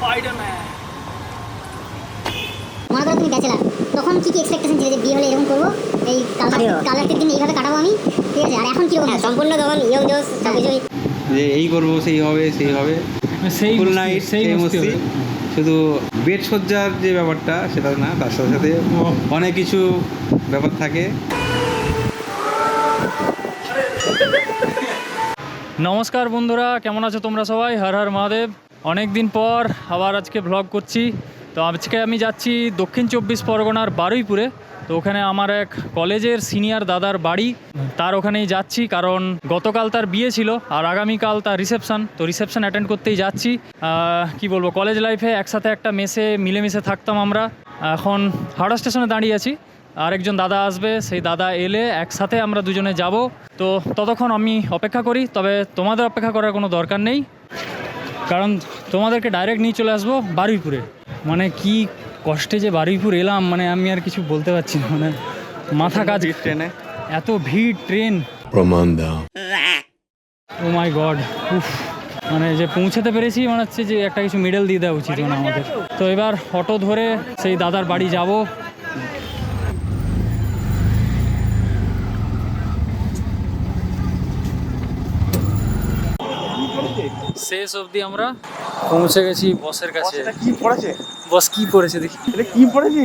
Spiderman মনে করো তুমি ব্যাচেলার তখন কি কি এক্সপেকটেশন ছিল যে বিয়ে হলে এরকম করব? এই কালারটির দিন এইভাবে কাটাবো আমি? ঠিক আছে আর এখন কীরকম সম্পূর্ণ তখন ইয়ং জোস সব কিছুই। যে এই করব সেই হবে সেই হবে। সেই ফুল নাইট সেই মস্তি মস্তি শুধু বেড সজ্জার যে ব্যাপারটা সেটা না তার সাথে সাথে অনেক কিছু ব্যাপার থাকে। নমস্কার বন্ধুরা কেমন আছো তোমরা সবাই? হর হর মহাদেব। অনেক দিন পর আবার আজকে ভ্লগ করছি। তো আজকে আমি যাচ্ছি দক্ষিণ চব্বিশ পরগনার বারুইপুরে। তো ওখানে আমার এক কলেজের সিনিয়র দাদার বাড়ি। তার ওখানেই যাচ্ছি কারণ গতকাল তার বিয়ে ছিল আর আগামীকাল তার রিসেপশন তো রিসেপশন অ্যাটেন্ড করতেই যাচ্ছি। কি বলব কলেজ লাইফে একসাথে একটা মেসে, মিলেমিশে থাকতাম আমরা। এখন হাওড়া স্টেশনে দাঁড়িয়ে আছি। আরেকজন দাদা আসবে, সেই দাদা এলে একসাথে আমরা দুজনে যাব। তো ততক্ষণ আমি অপেক্ষা করি, তবে তোমাদের অপেক্ষা করার কোনো দরকার নেই। কারণ তোমাদেরকে ডাইরেক্ট নিয়ে চলে আসব বারুইপুরে। মানে কি কষ্টে যে বারুইপুর এলাম মানে আমি আর কিছু বলতে পারছি না। মানে মাথা কাজ ট্রেনে? এত ভিড় ট্রেন। প্রমাণ দাও। ও মাই গড উফ। মানে যে পৌঁছাতে পেরেছি মনে হচ্ছে যে একটা কিছু মেডেল দিয়ে দেওয়া উচিত মানে আমাদের। তো এবার অটো ধরে সেই দাদার বাড়ি যাব। শেষ অবধি আমরা পৌঁছে গেছি বসের কাছে। কি পড়েছে? বস কি পড়েছে দেখি। এটা কি পড়েছি?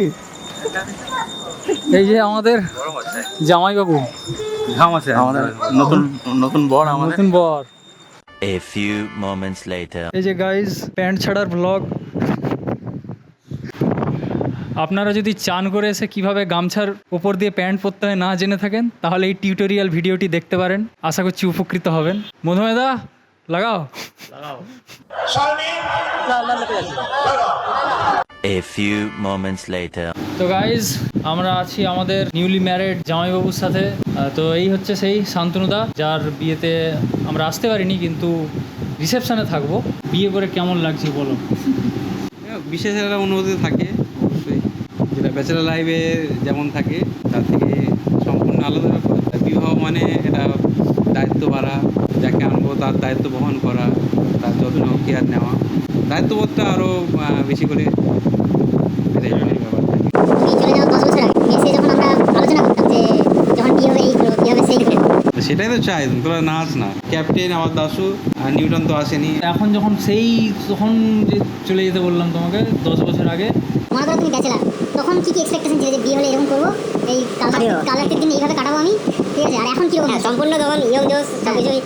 এই যে আমাদের জামাইবাবু। ঘাম আছে আমাদের নতুন নতুন বর আমাদের। নতুন বর। A few moments later. এই যে গাইজ প্যান্ট ছাড়ার ব্লগ আপনারা যদি চান করে এসে কীভাবে গামছার উপর দিয়ে প্যান্ট পরতে হয় না জেনে থাকেন তাহলে এই টিউটোরিয়াল ভিডিওটি দেখতে পারেন। আশা করছি উপকৃত হবেন। মধুমেদা লাগাও। A few moments later. তো গাইজ আমরা আছি আমাদের নিউলি ম্যারেড জামাইবাবুর সাথে। তো এই হচ্ছে সেই শান্তনুদা যার বিয়েতে আমরা আসতে পারিনি কিন্তু রিসেপশনে থাকব। বিয়ে করে কেমন লাগছে বলো? বিশেষ একটা অনুভূতি থাকে অবশ্যই। যেটা ব্যাচেলার লাইফে যেমন থাকে তার থেকে সম্পূর্ণ আলাদা বিবাহ মানে এটা দায়িত্ব বাড়া। যাকে আনব তার দায়িত্ব বহন করা তার যত্ন কেয়ার নেওয়া। দায়িত্ববোধটা আরও বেশি করে বেড়ে যাবে এই ব্যাপারটা। এই চলে যাওয়া দশ বছর আগে মেসে যখন আমরা আলোচনা করতাম যে যখন বিয়ে হবে এই করব বিয়ে হবে সেই করব তো সেটাই তো চাই তোরা নাচ না। ক্যাপ্টেন আবার দাসু আর নিউটন তো আসেনি। এখন যখন সেই তখন যে চলে যেতে বললাম তোমাকে দশ বছর আগে। মনে করো তুমি ব্যাচেলার তখন কি কি এক্সপেকটেশন ছিল যে বিয়ে হলে এরকম করব? এই কালার কালারটির দিন এইভাবে কাটাবো আমি? ঠিক আছে আর এখন কীরকম সম্পূর্ণ তখন ইয়ং জোস সব কিছুই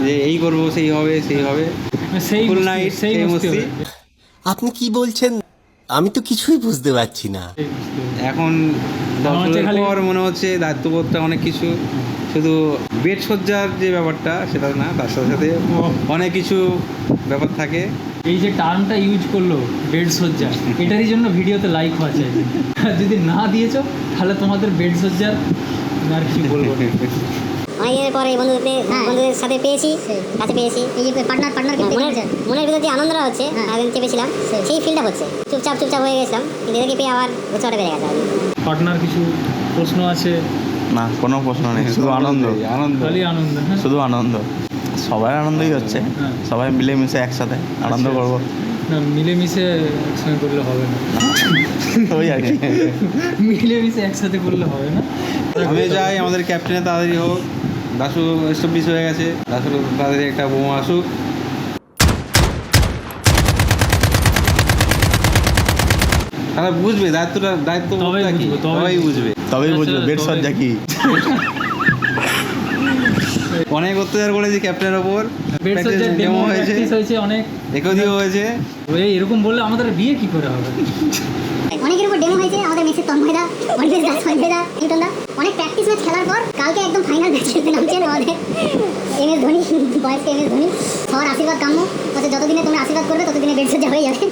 যে এই করব সেই হবে সেই হবে। সেই Full মস্তি- night, সেই সেই মস্তি। আপনি কি বলছেন? আমি তো কিছুই বুঝতে পারছি না। সেই। এখন পর মনে হচ্ছে দায়িত্ববোধটা অনেক কিছু। শুধু বেড সজ্জার যে ব্যাপারটা সেটা না তার সাথে সাথে অনেক কিছু ব্যাপার থাকে। এই যে টার্মটা ইউজ করল বেড সজ্জা এটারই জন্য ভিডিওতে লাইক হওয়া চাই। আর যদি না দিয়েছ তাহলে তোমাদের বেড সজ্জার আর কিছু বলব? না অনেকদিনের পরে এই বন্ধুদের পেয়ে- বন্ধুদের সাথে পেয়েছি কাছে পেয়েছি। এই যে পার্টনার পার্টনার মনের মনের ভিতরে যে আনন্দটা হচ্ছে আগের চেপেছিলাম সেই। ফিলটা হচ্ছে। চুপচাপ চুপচাপ হয়ে গেছিলাম কিন্তু এদেরকে পেয়ে আবার উৎসাহটা বেড়ে গেছে। পার্টনার কিছু প্রশ্ন আছে? না কোনো প্রশ্ন নেই শুধু আনন্দ। আনন্দ। আনন্দ হ্যাঁ। শুধু আনন্দ। সবাই আনন্দই হচ্ছে। হ্যাঁ। সবাই মিলেমিশে একসাথে আনন্দ আচ্ছা, করব। না মিলেমিশে একসঙ্গে করলে হবে না। ওই আর কি। মিলেমিশে একসাথে করলে হবে না। আমি যাই আমাদের ক্যাপ্টেনে তাড়াতাড়ি হোক। দাসু এস্টাবলিশ হয়ে গেছে। দাসুর তাদের একটা বোমা আসুক। তারা বুঝবে দায়িত্বটা দায়িত্ব তবেই বুঝবে, তবেই বুঝবে। তবেই বুঝবে বেড সজ্জা কি অনেক অত্যাচার করেছে ক্যাপ্টেনের ওপর। ডেমো হয়েছে। হয়েছে অনেক। একদিও হয়েছে। ওই এরকম বললে আমাদের বিয়ে কি করে হবে? অনেকের উপর ডেমো হয়েছে আমাদের মেসের তন্ময়দা অনিমেষ দাস সঞ্জয়দা নিউটনদা অনেক প্র্যাকটিস ম্যাচ খেলার পর কালকে একদম ফাইনাল ম্যাচ খেলতে নামছেন আমাদের এম এস ধোনি বয়স্ক এম এস ধোনি। সবার আশীর্বাদ কাম্য। হচ্ছে যতদিনে তোমরা আশীর্বাদ করবে ততদিনে বেড সজ্জা হয়ে যাবে।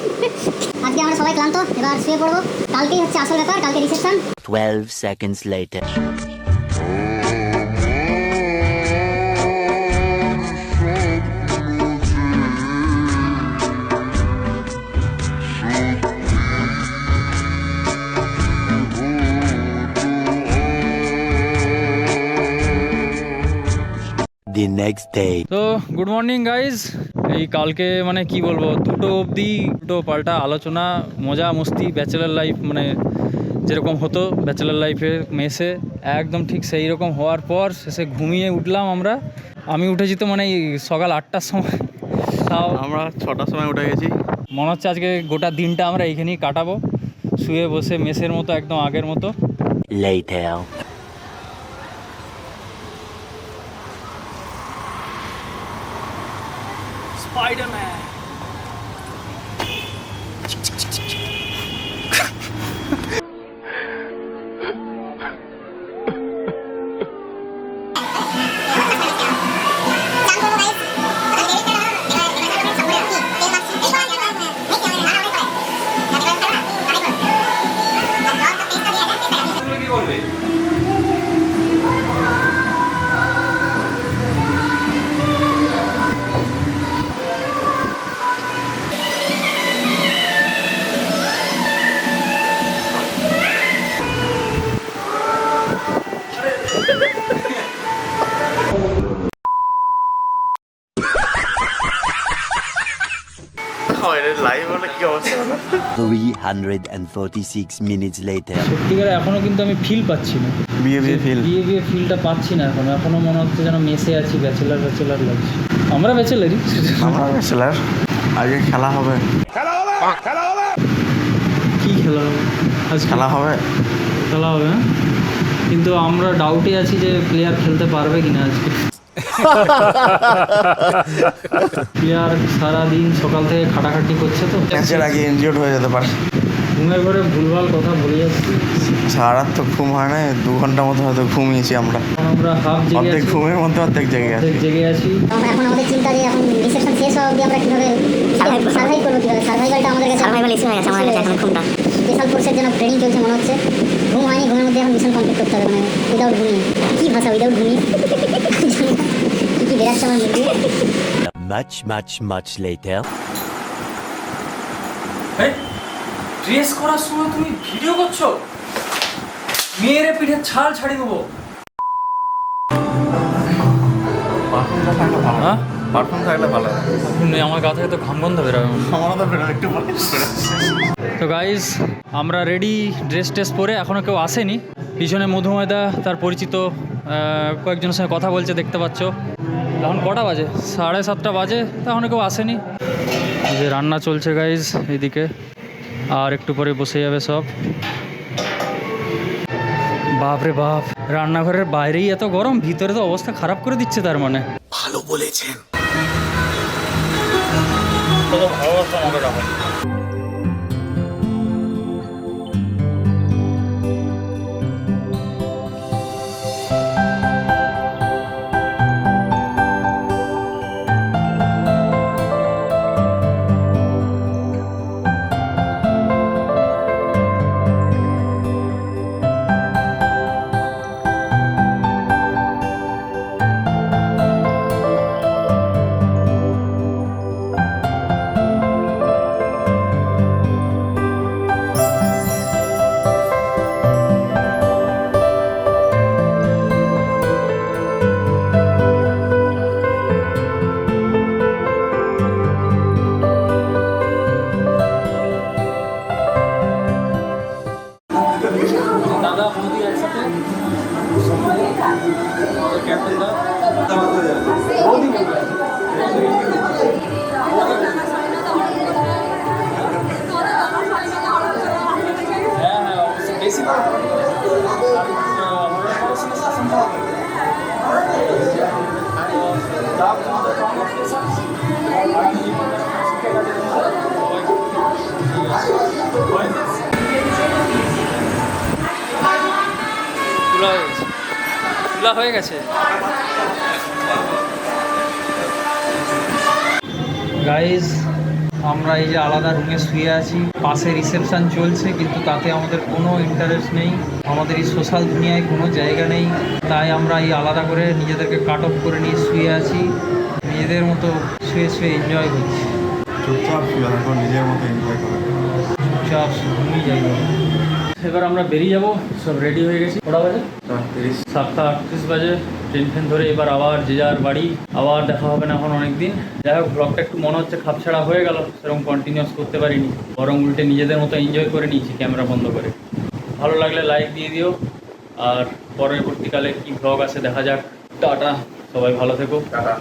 আজকে আমরা সবাই ক্লান্ত এবার শুয়ে পড়ব। কালকেই হচ্ছে আসল ব্যাপার কালকে reception 12 seconds later. The next day. তো গুড মর্নিং গাইজ এই কালকে মানে কি বলব দুটো অবধি দুটো পাল্টা আলোচনা মজা মস্তি ব্যাচেলার লাইফ মানে যেরকম হতো ব্যাচেলার লাইফে মেসে একদম ঠিক সেই রকম হওয়ার পর শেষে ঘুমিয়ে উঠলাম আমরা। আমি উঠেছি তো মানে এই সকাল আটটার সময়। তাও আমরা ছটার সময় উঠে গেছি। মনে হচ্ছে আজকে গোটা দিনটা আমরা এইখানেই কাটাবো শুয়ে বসে মেসের মতো একদম আগের মতো। Spider-Man. 346 minutes later. সত্যিকারে এখনও কিন্তু আমি ফিল পাচ্ছি না। বিয়ে বিয়ে ফিল বিয়ে বিয়ে ফিলটা পাচ্ছি না এখন। এখনও মনে হচ্ছে যেন মেসে আছি ব্যাচেলার ব্যাচেলার লাগছে। আমরা ব্যাচেলারই আমরা ব্যাচেলার আজকে খেলা হবে। কি খেলা হবে? আজ খেলা হবে। খেলা হবে হ্যাঁ? কিন্তু আমরা ডাউটে আছি যে প্লেয়ার খেলতে পারবে কিনা আজকে। প্লেয়ার সারাদিন সকাল থেকে খাটাখাটি করছে তো। ম্যাচের আগে ইনজিওর্ড হয়ে যেতে পারে। ঘুমের ঘরে ভুলভাল কথা বলে যাচ্ছি। সারা রাত তো ঘুম হয় না দু ঘণ্টার মতো হয়তো ঘুমিয়েছি আমরা। আমরা হাফ জেগে অর্ধেক ঘুমের মধ্যে অর্ধেক জেগে আছি। অর্ধেক জেগে আছি। এখন আমাদের চিন্তা যে এখন রিসেপশন শেষ হওয়া অবধি আমরা কীভাবে সার্ভাইভ করব কীভাবে সার্ভাইভালটা আমাদের কাছে সার্ভাইভাল ইস্যু হয়ে গেছে আমাদের কাছে এখন ঘুমটা। স্পেশাল ফোর্সের জন্য ট্রেনিং চলছে মনে হচ্ছে। ঘুম হয়নি ঘুমের মধ্যে এখন মিশন কমপ্লিট করতে হবে মানে উইদাউট ঘুমিয়ে কি ভাষা উইদাউট ঘুমিয়ে কি কি বেরাচ্ছে আমার মুখে Much, much, much later. Dress করার সময় তুমি ভিডিও করছ? মেয়েরে পিঠে ছাল ছাড়ি দেবো। পারফিউমটা থাকলে ভালো হ্যাঁ। পারফিউম থাকলে ভালো এখন আমার গা থেকে তো ঘাম গন্ধ বেরোয়। আমারও তো বেরো একটু তো গাইজ আমরা রেডি ড্রেস ট্রেস পরে এখনও কেউ আসেনি। পিছনে মধুময়দা তার পরিচিত কয়েকজনের সঙ্গে কথা বলছে দেখতে পাচ্ছ। এখন কটা বাজে? সাড়ে সাতটা বাজে তা এখনও কেউ আসেনি। যে রান্না চলছে গাইজ এদিকে। আর একটু পরে বসে যাবে সব। বাপ রে বাপ রান্নাঘরের বাইরেই এত গরম ভিতরে তো অবস্থা খারাপ করে দিচ্ছে তার মানে। ভালো বলেছেন। তুলা হয়ে গেছে। গাইজ আমরা এই যে আলাদা রুমে শুয়ে আছি। পাশে রিসেপশন চলছে কিন্তু তাতে আমাদের কোনো ইন্টারেস্ট নেই। আমাদের এই সোশ্যাল দুনিয়ায় কোনো জায়গা নেই। তাই আমরা এই আলাদা করে নিজেদেরকে কাট অফ করে নিয়ে শুয়ে আছি। নিজেদের মতো শুয়ে শুয়ে এনজয় করছি। চুপচাপ শুয়ে নিজের মতো এনজয় করো। চুপচাপ ঘুমিয়ে যাই এবার আমরা বেরিয়ে যাব। সব রেডি হয়ে গেছি। কটা বাজে? সাতটা আটত্রিশ বাজে। ট্রেন ফ্রেন ধরে এবার আবার যে যার বাড়ি। আবার দেখা হবে না এখন অনেক দিন যাই হোক ব্লগটা একটু মনে হচ্ছে খাপছাড়া হয়ে গেল। সেরকম কন্টিনিউস করতে পারিনি। বরং উল্টে নিজেদের মতো এনজয় করে নিয়েছি ক্যামেরা বন্ধ করে। ভালো লাগলে লাইক দিয়ে দিও। আর পরবর্তীকালে কি ব্লগ আছে দেখা যাক। টাটা। সবাই ভালো থেকো। টাটা।